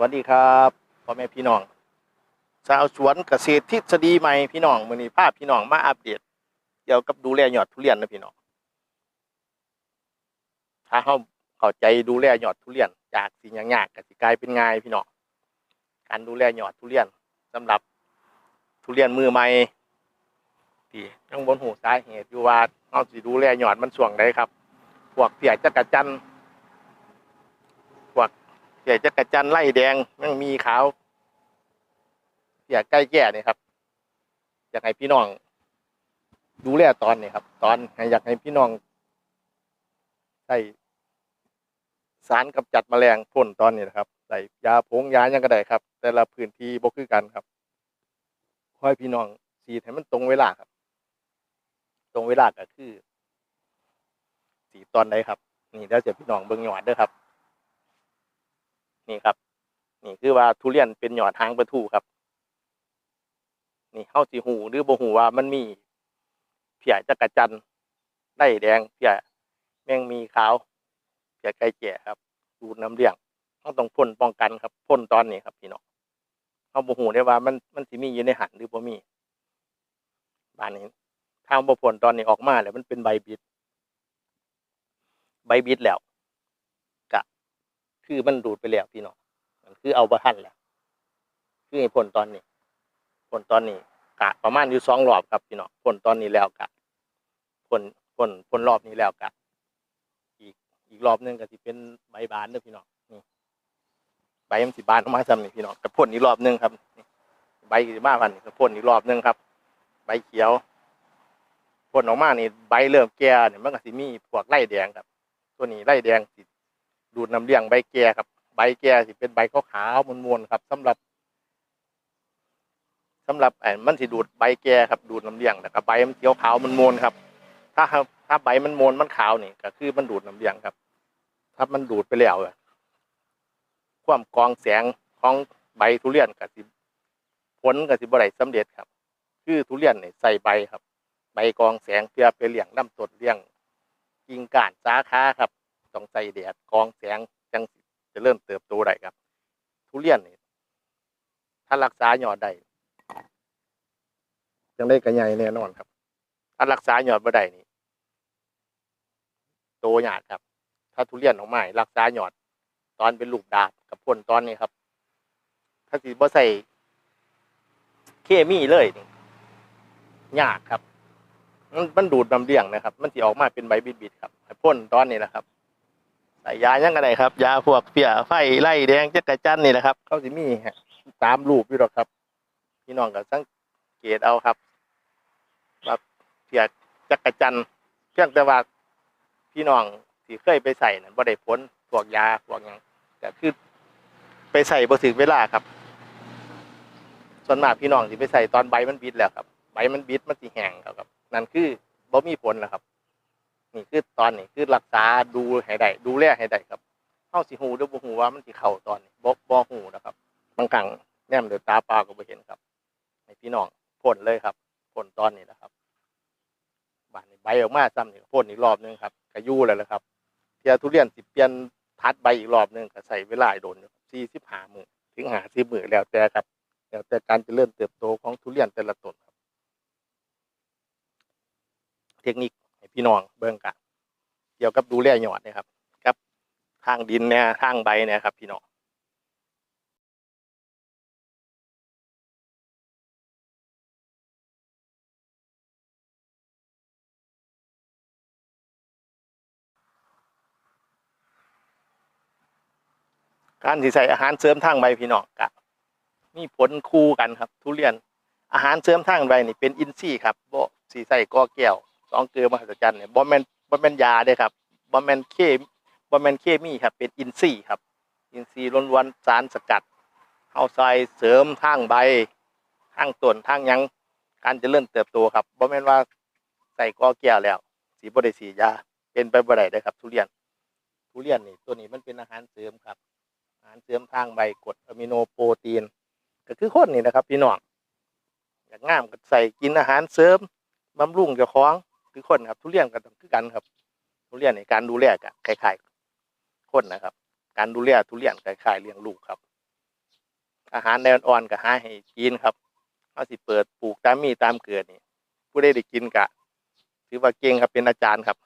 วัสดีครับพ่อแม่พี่น้องชาวสวนเกษตรทฤษฎีใหม่พี่น้องมือนี้พาพพี่น้องมาอัปเดตเกี่ยวกับดูแลยอดทุเรียนนะพี่น้องถ้าเฮาเข้าใจดูแลยอดทุเรียน จากสิ่งยากๆก็สิกลายเป็นง่ายพี่น้องการดูแลยอดทุเรียนสำหรับทุเรียนมือใหม่ที่ยังบนหูสาเหตุอยู่ว่าเฮาสิดูแลยอดมันช่วงใดครับพวกเสียจักรจันทร์ สียจักระจันไล่แดงมันมีขาวเสียใกล้แก่นี่ครับ อยากให้พี่น้อง ดูแลตอนนี้ครับ ตอนอยากให้พี่น้องใส่สารกำจัดแมลงพ่นตอนนี้นะครับใส่ยาผงยายังก็ได้ครับ แต่ละพื้นที่บ่คือกันครับคอยพี่น้องสีให้มันตรงเวลาครับ ตรงเวลาก็คือ สีตอนใดครับ นี่แล้วจะพี่น้องเบิ่งหยอดเด้อครับ นี่ครับ นี่คือว่าทุเรียนเป็นหยอดหางประทูครับ นี่เฮาสิหูหรือบ่หูว่ามันมีเพียจักรจันไล่แดงเพียแมงมีขาวเพียไก่แก่ครับ ดูดน้ำเลี้ยงเฮาต้องพ่นป้องกันครับพ่นตอนนี้ครับพี่น้องเฮาบ่หูได้ว่ามันมันสิมีอยู่ในหันหรือบ่มีบ้านนี้ถ้าบ่พ่นตอนนี้ออกมาแล้วมันเป็นใบบิด ใบบิดแล้ว คือมันดูดไปแล้วพี่น้องมันคือเอาบะทันแล้วคือผลตอนนี้ผลตอนนี้กะประมาณอยู่สองรอบครับพี่น้องผลตอนนี้แล้วกะผลผลผลรอบนี้แล้วกะอีกอีกรอบนึงก็สิเป็นใบบานเด้อพี่น้องนี่ใบมันสิบานออกมาซ้ำนี่พี่น้องกับพ่นอีกรอบนึงครับใบสิมาพันกับพ่นอีกรอบนึงครับ ใบเขียวพ่นออกมานี่ใบเริ่มแก่เนี่ยมันก็สิมีพวกไล่แดงครับ ตัวนี้ไล่แดงสิ ดูดน้ำเลี้ยงใบแก่ครับ ใบแก่สิเป็นใบขาวๆมวนๆครับสำหรับสำหรับไอ้มันสิดูดใบแก่ครับ ดูดน้ำเลี้ยงแล้วก็ใบมันเขียวขาวมันมวนครับ ถ้าถ้าใบมันมวนมันขาวนี่ก็คือมันดูดน้ำเลี้ยงครับ ถ้ามันดูดไปแล้วอะความกองแสงของใบทุเรียนก็สิผลก็สิบได้สำเร็จครับ คือทุเรียนเนี่ยใส่ใบครับ ใบกองแสงเพื่อไปเลี้ยงน้ำต้นเลี้ยงกิ่งก้านสาขาครับ ต้องใส่แดดกรองแสงจังสิจะเริ่มเติบโตได้ครับ ทุเรียนนี่ถ้ารักษายอดได้จังได้กระใหญ่แน่นอนครับ ถ้ารักษายอดบ่ได้นี่โตยากครับ ถ้าทุเรียนออกมาให้รักษายอด ตอนเป็นลูกดาบกับพ่นตอนนี้ครับ ถ้าสิบ่ใส่เคมีเลยนี่ยากครับ มันมันดูดน้ำเลี้ยงนะครับ มันสิออกมาเป็นใบบิดๆครับให้พ่นตอนนี้นะครับใส่ ยายังไงได้ครับ ยาพวกเปียไฟไล่แดงจักระจันนี่แหละครับเขาสิมีตามรูปอยู่หรอกครับ พี่น้องก็สังเกตเอาครับว่าเปียจักระจันเพียงแต่ว่าพี่น้องที่เคยไปใส่นั่นบ่ได้ผลพวกยาพวกหยังก็คือไปใส่บ่ถึงเวลาครับ ส่วนมากพี่น้องสิไปใส่ตอนใบมันบิดแล้วครับ ใบมันบิดมันสิแห้งแล้วครับนั่นคือบ่มีผลแล้วครับ นี่คือตอนนี้คือรักษาดูให้ได้ดูแลให้ได้ครับเฮาสิฮู้หรือบ่ฮู้ว่ามันสิเข้าตอนนี้บ่บ่ฮู้นะครับบางครั้งแนมด้วยตาเปล่าก็บ่เห็นครับให้พี่น้องพ่นเลยครับพ่นตอนนี้นะครับบานนี้ใบออกมาซ้ำนี่ก็พ่นอีกรอบหนึงครับก็อยู่แล้วแหละครับเทียทุเรียนสิเปลี่ยนทัดใบอีกรอบหนึงก็ใช้เวลาโดนอยู่45มื้อถึง50มื้อแล้วแต่ครับแล้วแต่การเจริญเติบโตของทุเรียนแต่ละต้นครับ เทคนิค ให้พี่น้องเบิ่งกันเกี่ยวกับดูแลหยอดนะครับกับทางดินเนี่ยทางใบเนี่ยครับ พี่น้องการที่ใส่อาหารเสริมทางใบพี่น้องกะมีผลคู่กันครับ ทุเรียนอาหารเสริมทางใบนี่เป็นอินทรีย์ครับบ่สีใส่กอแก้ว สองเกลือมหัศจรรย์เนี่ยบ่แมนบ่แมนยาเด้ครับบ่แมนเคมบ่แมนเคมีครับ เป็นอินทรีครับ อินทรีล้วนสารสกัดเฮาใส่เสริมทางใบทางต้นทางยังการเจริญเติบโตครับบ่แมนว่าใส่กอแก้วแล้ว สีบ่ได้สียา เป็นไปบ่ได้เด้ครับ ทุเรียน ทุเรียนนี่ตัวนี้มันเป็นอาหารเสริมครับ อาหารเสริมทางใบกรดอะมิโนโปรตีน ก็คือคนนี่นะครับ พี่น้องอยากงามก็ใส่กินอาหารเสริมบำรุงเจ้าของ คือคนครับ ทุเรียนก็ต้องคือกันครับ ทุเรียนในการดูแลกันคล้ายๆคนนะครับ การดูแลทุเรียนคล้ายๆเลี้ยงลูกครับ อาหารแนวอ่อนก็หาให้กินครับเขาสิเปิดปลูกตามมีตามเกิดนี่ผู้ได้ได้กินกะถือว่าเก่งครับเป็นอาจารย์ครับ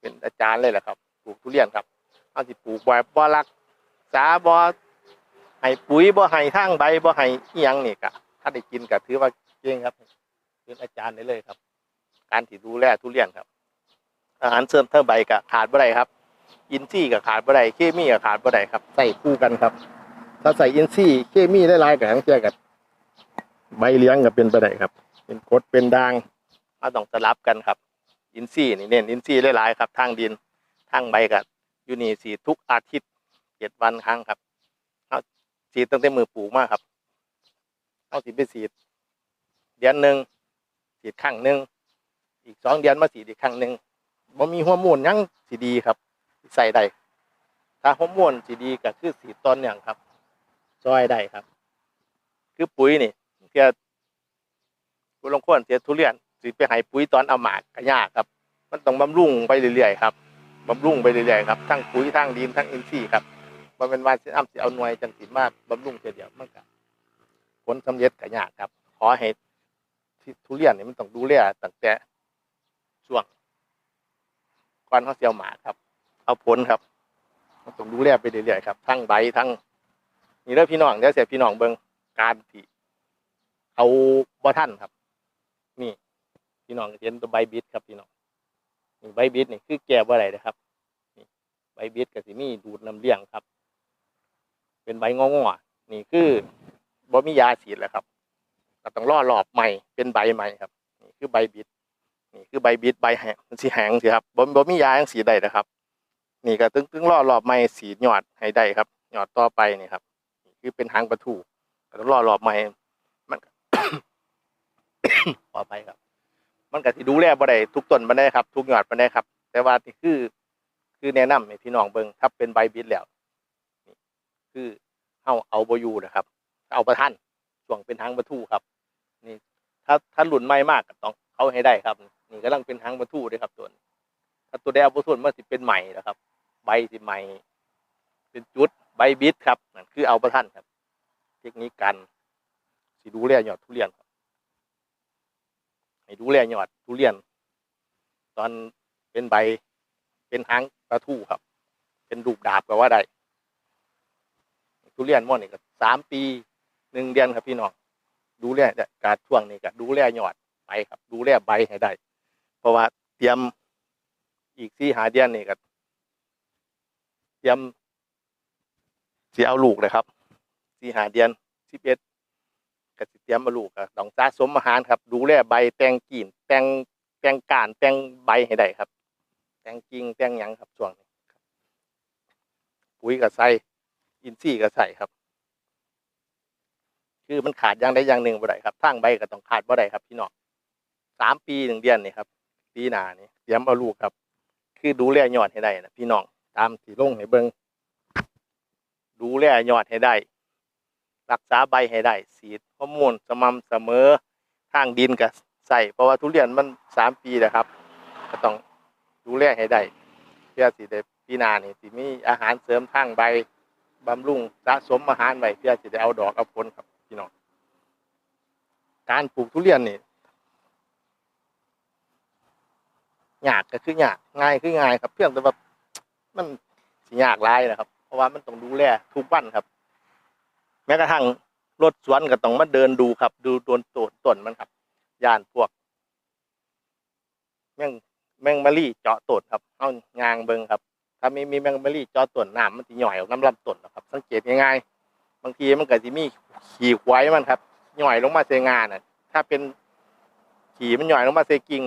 เป็นอาจารย์เลยแหละครับปลูกทุเรียนครับเขาสิปลูกบ่บ่รักษาบ่ให้ปุ๋ยบ่ให้ทางใบบ่ให้อีหยังนี่กะถ้าได้กินก็ถือว่าเก่งครับ เป็นอาจารย์ได้เลยครับ การที่ดูแลทุเรียนครับ อาหารเสริมเท่าใบก็ขาดบ่ได้ครับ อินทรีย์ก็ขาดบ่ได้เคมีก็ขาดบ่ได้ครับ ใส่คู่กันครับ ถ้าใส่อินทรีย์เคมีได้หลายๆก็ทั้งเชื่อกันใบเลี้ยงก็เป็นบ่ได้ครับ เป็นกดเป็นด่างเราต้องสลับกันครับ อินทรีย์นี่เน้นอินทรีย์หลายครับ ทางดินทางใบก็อยู่นี่สีทุกอาทิตย์เจ็ดวันครั้งครับเอาสีดตั้งแต่มือปลูกมากครับเอาสีไปสีดเดือนหนึ่งสีดครั้งหนึ่ง อีกสองเดือนมาสีดอีกครั้งหนึ่งบ่มีหัวมูลยังสีดีครับใส่ได้ถ้าหัวมูลสีดีก็คือสีต้นอย่างครับซอยได้ครับ คือปุ๋ยนี่เพื่อผู้ลงคนเสียทุเรียนสิไปให้ปุ๋ยตอนเอาหมากก็ยากครับ มันต้องบำรุงไปเรื่อยๆครับบำรุงไปเรื่อยๆครับทั้งปุ๋ยทั้งดินทั้งอินทรีย์ครับมันเป็นว่าสิอ้ำสิเอาหน่วยจังสิมาบำรุงเทีเดียวมันก็ผลสำเร็จก็ยากครับขอให้ทุเรียนนี่มันต้องดูแลตั้งแต่ ช่วงก่อนเขาเสียวหมาครับ เอาผลครับต้องดูแลไปเรื่อยๆครับทั้งใบทั้งนี่เด้อพี่น้องเดี๋ยวเสียพี่น้องเบิงการที่เอาบ่ท่านครับ นี่พี่น้องเห็นตัวใบบิดครับพี่น้องนี่ใบบิดนี่คือแก้บ่ได้นะครับนี่ใบบิดก็สิมีดูดน้ำเลี้ยงครับ เป็นใบงอๆนี่คือบ่มียาฉีดแล้วครับก็ต้องรอรอบใหม่เป็นใบใหม่ครับ นี่คือใบบิด นี่คือใบบิดใบแหงมันสิแหงสิครับบ่บ่มียางสีได้นะครับ นี่ก็ตึงตึงรอรอบใหม่สีดยอดให้ได้ครับหยอดต่อไปนี่ครับคือเป็นหางประตูแล้วรอรอบใหม่มันก็ขอไปครับ มันก็สิดูแลบ่ได้ทุกต้นบ่ได้ครับ ทุกหยอดบ่ได้ครับ แต่ว่าที่คือ คือแนะนำให้พี่น้องเบิ่งถ้าเป็นใบบิดแล้วนี่คือเฮาเอาบ่อยู่นะครับ เอาประทันช่วงเป็นหางประตูครับ นี่ ถ้าถ้าหลุนใหม่มากก็ต้องเอาให้ได้ครับ นี่กำลังเป็นหางประตูด้วยครับตัวนถ้าตัวแดงประตูมันสิเป็นใหม่นะครับ ใบสิใหม่ เป็นจุดใบบิดครับนั่นคือเอาประทันครับ เทคนิคการสิดูแลยอดทุเรียนครับให้ดูแลยอดทุเรียน ตอนเป็นใบเป็นหางปลาทูครับ เป็นรูปดาบก็ว่าได้ทุเรียนม่อนนี่ก็สามปีหนึ่งเดือนครับพี่น้องดูแลการช่วงนี้ก็ดูแลยอดไปครับ ดูแลใบให้ได้ เพราะว่าเตรียมอีกสี่หาเดือนนี่ก็เตรียมสิเอาลูกเลยครับสีหาเดือนสิบเอ็ดก็สิเตรียมมาลูกก็ต้องสะสมอาหารครับ ดูแลใบแตงกิ่นแตงแตงกานแตงใบให้ได้ครับ แตงกิ่งแตงหยังครับช่วงนี้ครับปุ๋ยก็ใส่อินทรีย์ก็ใส่ครับ คือมันขาดอย่างใดอย่างหนึ่งบ่ได้ครับทางใบก็ต้องขาดบ่ได้ครับพี่น้องสามปีหนึ่งเดือนนี่ครับ ปีหน้านี่เตรียมเอาลูกครับ คือดูแลยอดให้ได้นะพี่น้องตามที่ลงให้เบิ่งดูแลยอดให้ได้ รักษาใบให้ได้สีดฮอร์โมนสม่ำเสมอทางดินก็ใส่เพราะว่าทุเรียนมันสามปีนะครับ ก็ต้องดูแลให้ได้เพื่อสิได้ปีหน้านี่สิมีอาหารเสริมทางใบบำรุงสะสมอาหารไว้เพื่อสิได้เอาดอกเอาผลครับพี่น้องการปลูกทุเรียนนี่ ยากก็คือยากง่ายคือง่ายครับเพียงแต่ว่ามันสิยากหลายนะครับ เพราะว่ามันต้องดูแลทุกวันครับ แม้กระทั่งรถสวนก็ต้องมาเดินดูครับ ดูต้นต้นต้นมันครับยานพวก แมงแมงมะลี่เจาะต้นครับเอางางเบิงครับ ถ้ามีมีแมงมะลี่เจาะต้นน้ำมันจะหย่อยออกน้ำลำต้นนะครับ สังเกตง่ายๆบางทีมันเก็จะมีขี่ควายมันครับหย่อยลงมาเซงานน่ะถ้าเป็น ขี่มันหย่อยลงมาเซกิ่ง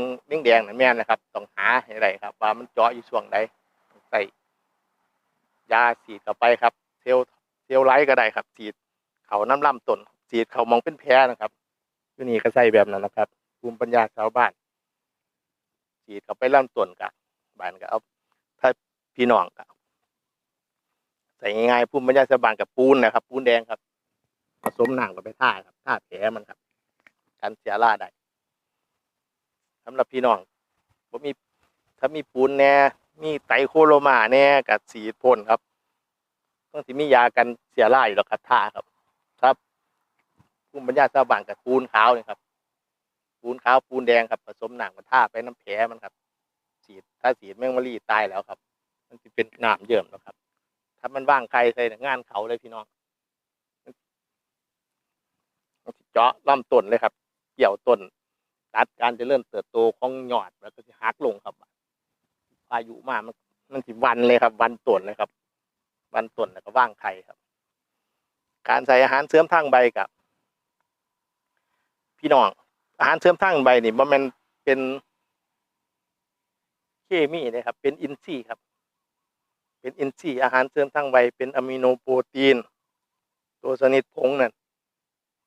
แดงๆน่ะแม่นะครับต้องหาให้ได้ครับ ว่ามันเจาะอยู่ช่วงใดใส่ยาฉีดเข้าไปครับ เซลเซลไลท์ก็ได้ครับฉีดเขาน้ำล่ำต้นฉีดเขามองเป็นแผลนะครับอยู่นี่ก็ใส่แบบนั้นนะครับภูมิปัญญาชาวบ้านฉีดเข้าไปล่ำต้นกับบ้านก็เอาถ้าพี่น้องกับใส่ง่ายๆภูมิปัญญาชาวบ้านกับปูนนะครับ ปูนแดงครับผสมหนังกับไปท่าครับท่าแผลมันครับกันเสียราได้ สำหรับพี่น้องผมมีถ้ามีปูนแน่มีไตรโคโรมาแน่กับสีพ่นครับต้องสิมียากันเสียร่าอยู่แล้วครับท่าครับภูมิปัญญาชาวบ้านกับปูนขาวนี่ครับปูนขาวปูนแดงครับผสมหนังมาท่าไปน้ำแผลมันครับฉีถ้าฉีแมงมะรีตายแล้วครับ มันจะเป็นน้ำเยิ่มแล้วครับ ถ้ามันว่างใครใส่งานเขาเลยพี่น้องเจาะล่ำต้นเลยครับ เกี่ยวต้น ตัดการเจะเริ่มเติบโตของยอดแล้วก็จะหักลงครับพายุมามันมันสิวันเลยครับ วันต้นเลยครับ วันต้นแล้วก็ว่างไข่ครับ การใส่อาหารเสริมทางใบกับ พี่น้องอาหารเสริมทางใบนี่มันเป็นเคมีนะครับ เป็นอินทรีย์ครับ เป็นอินทรีย์อาหารเสริมทางใบเป็นอะมิโนโปรตีน ตัวชนิดผงนั่น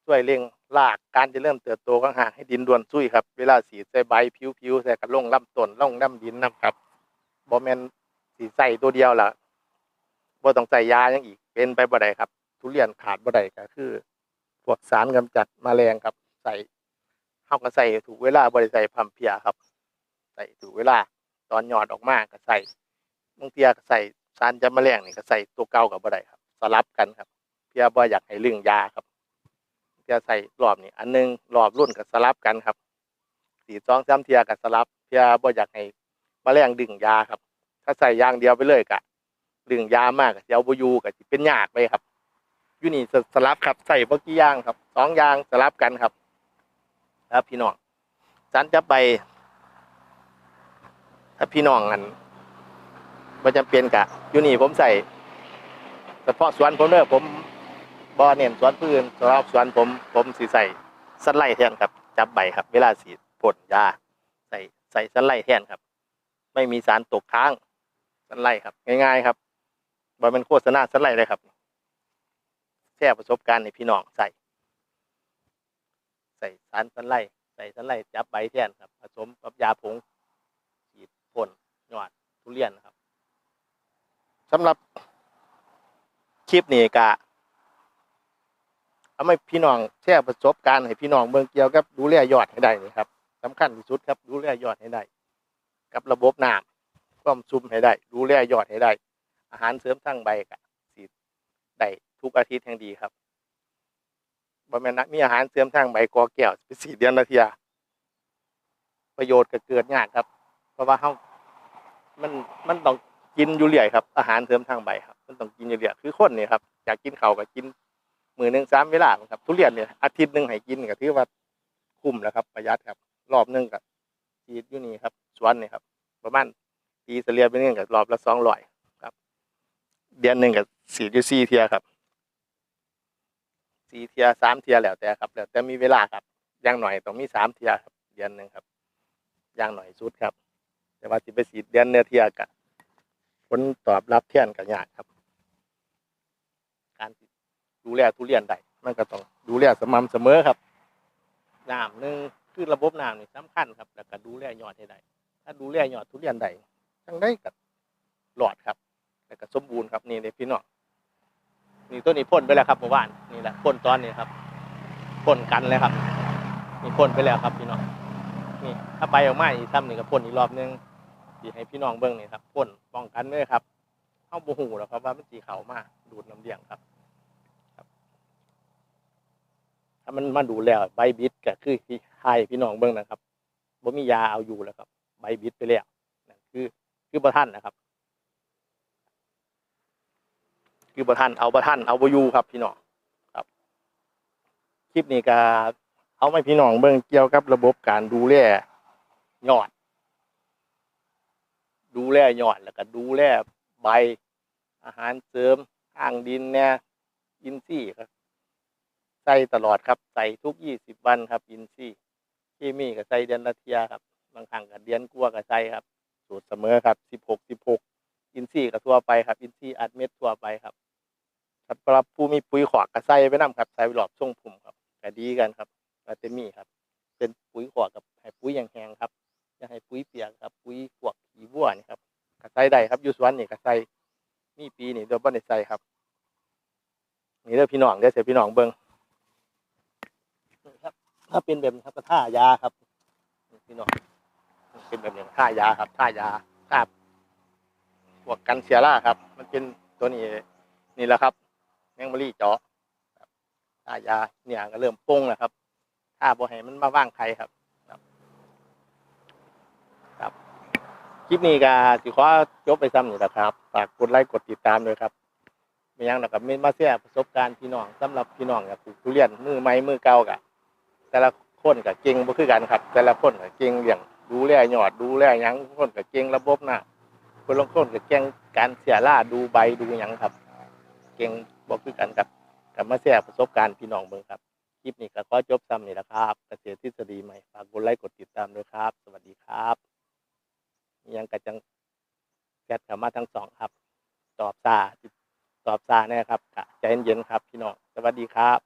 ช่วยเร่ง รากการจะเริ่มเติบโตของหากให้ดินดวนซุยครับ เวลาสีใส่ใบผิวๆใส่กระลงลำต้นล่องลำดินนะครับบ่แมนสีใส่ตัวเดียวล่ะบ่ต้องใส่ยาอย่างอีกเป็นไปบ่ได้ครับ ทุเรียนขาดบ่ได้ก็คือพวกสารกำจัดแมลงครับ ใส่เฮาก็ใส่ถูกเวลาบ่ได้ใส่พัมเพียครับ ใส่ถูกเวลา ตอนหยอดออกมาก็ใส่บางเทียก็ใส่สารจับแมลงนี่ก็ใส่ตัวเก่ากับบ่ได้ครับ สลับกันครับ เพื่อบ่อยากให้ลึงยาครับ เพื่อใส่รอบนี้อันหนึงรอบรุ่นก็สลับกันครับสีสองสามเทียก็สลับเพื่อบ่อยากให้แมลงดึงยาครับ ถ้าใส่ยางเดียวไปเลยก็ดึงยามากก็สิเอาบ่อยู่ก็สิเป็นยากไปครับยูนี่สลับครับใส่บ่อกี่อย่างครับสองยางสลับกันครับ ครับพี่น้องสันจะไป ถ้าพี่น้องอันบ่จำเป็นกะยูนี่ผมใส่เฉพาะสวนผมเด้อผม บ่เน้นสวนพื้นสำหรับสวนผมผมสิใส่สไลด์แทนครับ จับใบครับ เวลาสีดพ่นยาใส่ใส่สไลด์แทนครับ ไม่มีสารตกค้างสไลด์ครับ ง่ายๆครับบ่เป็นโฆษณาสไลด์เลยครับแชร์ประสบการณ์ให้พี่น้องใส่ ใส่สารสันไลใส่สันไลจับใบแทนครับผสมกับยาผงฉีดพ่นยอดทุเรียนครับสำหรับคลิปนี้กะ เอาให้พี่น้องแชร์ประสบการณ์ให้พี่น้องเมืองเกี่ยวกับดูแลยอดให้ได้นี่ครับสำคัญที่สุดครับดูแลยอดให้ได้ กับระบบน้ำความซุ่มให้ได้ ดูแลยอดให้ได้ อาหารเสริมทั้งใบกะสีได้ทุกอาทิตย์แห่งดีครับบ่แม่นะมีอาหารเสริมทางใบกอแก้วไปสี่เดือนละเทียประโยชน์ก็เกิดยากครับ เพราะว่าเฮามันมันต้องกินอยู่เรื่อยครับ อาหารเสริมทางใบครับ มันต้องกินอยู่เรื่อยคือคนนี่ครับอยากกินเขาก็กิน มือหนึ่งสามเวลาครับ ทุเรียนเนี่ยอาทิตย์หนึ่งให้กินก็ถือว่าคุ้มแล้วครับ ประหยัดครับ รอบหนึงก็ฉีดอยู่นี่ครับสวนนี่ครับ ประมาณปีเฉลี่ยเป็นเงินก็รอบละ200ครับ เดือนหนึ่งก็ฉีดยู่สี่เทียครับสี่เทียสามเทียแล้วแต่ครับ แล้วแต่มีเวลาครับอย่างหน่อยต้องมีสามเทียครับ เดือนหนึ่งครับอย่างหน่อยสุดครับ แต่ว่าสิไปสีเดือนเนื้อเทียกะผลตอบรับเทียนกับยากครับ ดูแลทุเรียนได้มันก็ต้องดูแลสม่ำเสมอครับน้ำหนึ่งคือระบบน้ำนี่สำคัญครับแล้วก็ดูแลยอดให้ได้ถ้าดูแลยอดทุเรียนได้ทั้งได้กับหลอดครับ แล้วก็สมบูรณ์ครับนี่เลยพี่น้องนี่ตัวนี้พ่นไปแล้วครับเมื่อวานนี่แหละพ่นตอนนี้ครับพ่นกันเลยครับนี่พ่นไปแล้วครับพี่น้องนี่ถ้าไปออกมาอีกซ้ำนี่งก็พ่นอีกรอบนึงที่ให้พี่น้องเบิ้งนี่ครับพ่นป้องกันเลยครับเข้าบูหูแล้วครับว่ามันสีเขามาดูดน้ำเลี้ยงครับ ถ้ามันมาดูแล้วใบบิดก็คือที่พี่น้องเบิ้งนะครับบ่มียาเอาอยู่แล้วครับ ใบบิดไปแล้วนั่นคือคือประท่านนะครับ คือประท่านเอาประท่านเอาบอยูครับพี่น้องครับ คลิปนี้ก็เอาไม่พี่น้องเบิ่งเกี่ยวกับระบบการดูแลยอด ดูแลยอดแล้วก็ดูแลใบอาหารเสริมข้างดินเนี่ยอินซี่ครับ ใส่ตลอดครับใส่ทุกยี่สิบวันครับอินซี่เคมีก็ใส่เดือนละเทียครับ บางครั้งก็เดือนกัวาก็ใส่ครับ สูตรเสมอครับสิบหกสิบหกอินซี่ก็ทั่วไปครับ อินซี่อัดเม็ดทั่วไปครับสำหรับผู้มีปุ๋ยขวากกระใส่ไปน้ำครับใส่หลอบทรงพุ่มครับก็ดีกันครับอาเตมีครับ เป็นปุ๋ยขวากกับให้ปุ๋ยยังแห้งครับอย่าให้ปุ๋ยเปียกครับ ปุ๋ยขวกขี้วัวนี่ครับกระใส่ได้ครับอยู่สวนนี่กระใส่มีปีนี่เดี๋ยวบ่ได้ใส่ครับ นี่เด้อพี่น้องเด้อเสียพี่น้องเบิ่งนี่ครับ ถ้าเป็นแบบนี้ครับก็ท่ายาครับพี่น้องเป็นแบบนี้ท่ายาครับท่ายาท่าพวกกันเสียร่าครับ มันเป็นตัวนี้นี่แหละครับแมงมะรี่เจาะครับตายาเนี่ยก็เริ่มป่งแล้วครับถ้าบ่ให้มันมาว่างใครครับครับคลิปนี้ก็สิขอจบไปซ้ำนี่แหละครับฝากกดไลค์กดติดตามด้วยครับไม่ยังนะครับไมีมาแชร์ประสบการณ์พี่น้องสำหรับพี่น้องกับปลูกทุเรียนมือไม้มือเก่ากะ แต่ละคนกับเก่งบ่คือกันครับ แต่ละคนกับเก่งเรื่องดูแลยอดดูแลยังคนกับเก่งระบบน้ำคนละคนกับเก่งการเสียล่าดูใบดูยังครับ เก่งบ่คือกันครับกับมาแชร์ประสบการณ์พี่น้องเบิ่งครับคลิปนี้ก็ขอจบซ้ำนี่แหละครับเกษตรทฤษฎีใหม่ฝากกดไลค์กดติดตามด้วยครับ สวัสดีครับ ยังกะจังแกดกับมาทั้งสองครับ ตอบซาตอบซาแน่ครับใจเย็นๆครับ พี่น้องสวัสดีครับ